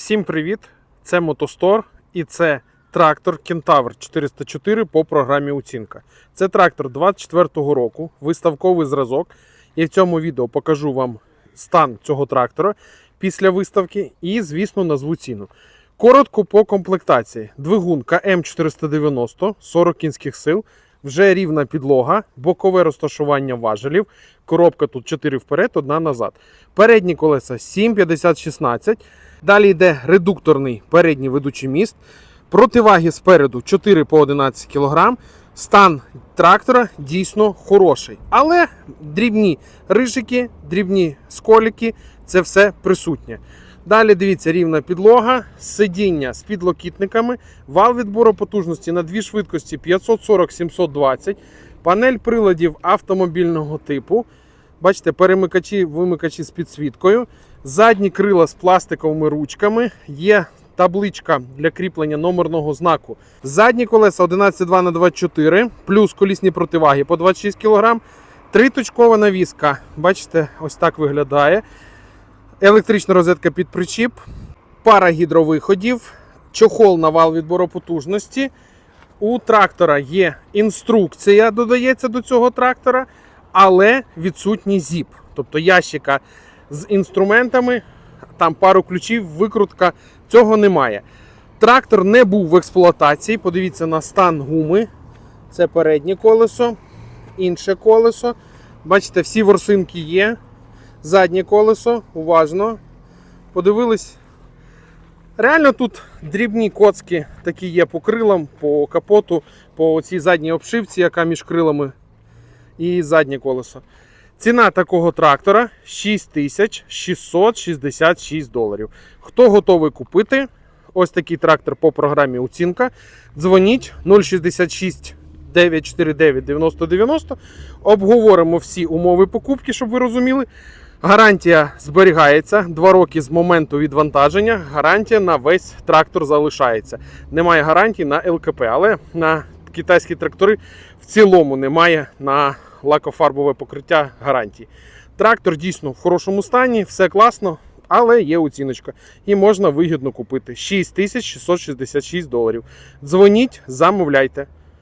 Всім привіт! Це Мотостор і це трактор Кентавр 404 по програмі оцінка. Це трактор 24-го року, виставковий зразок. Я в цьому відео покажу вам стан цього трактора після виставки і, звісно, назву ціну. Коротко по комплектації. Двигун КМ490, 40 кінських сил, вже рівна підлога, бокове розташування важелів, коробка тут 4 вперед, одна назад. Передні колеса 7,50-16. Далі йде редукторний передній ведучий міст. Противаги спереду 4 по 11 кг. Стан трактора дійсно хороший. Але дрібні рижики, дрібні сколіки це все присутнє. Далі дивіться рівна підлога, сидіння з підлокітниками, вал відбору потужності на дві швидкості 540-720, панель приладів автомобільного типу. Бачите, перемикачі, вимикачі з підсвіткою, задні крила з пластиковими ручками, є табличка для кріплення номерного знаку. Задні колеса 11,2 на 24 плюс колісні противаги по 26 кг. Триточкова навіска. Бачите, ось так виглядає. Електрична розетка під причіп, пара гідровиходів, чохол на вал відбору потужності. У трактора є інструкція, додається до цього трактора, але відсутній зіп. Тобто ящика з інструментами, там пару ключів, викрутка. Цього немає. Трактор не був в експлуатації. Подивіться на стан гуми. Це переднє колесо, інше колесо. Бачите, всі ворсинки є. Заднє колесо, уважно. Подивились. Реально тут дрібні коцки такі є по крилам, по капоту, по цій задній обшивці, яка між крилами і заднє колесо. Ціна такого трактора 6666 доларів. Хто готовий купити ось такий трактор по програмі оцінка, дзвоніть 066 949 9090. Обговоримо всі умови покупки, щоб ви розуміли. Гарантія зберігається 2 роки з моменту відвантаження. Гарантія на весь трактор залишається. Немає гарантії на ЛКП, але на китайські трактори в цілому немає на лакофарбове покриття гарантії. Трактор дійсно в хорошому стані, все класно, але є оціночка. І можна вигідно купити 6666 доларів. Дзвоніть, замовляйте.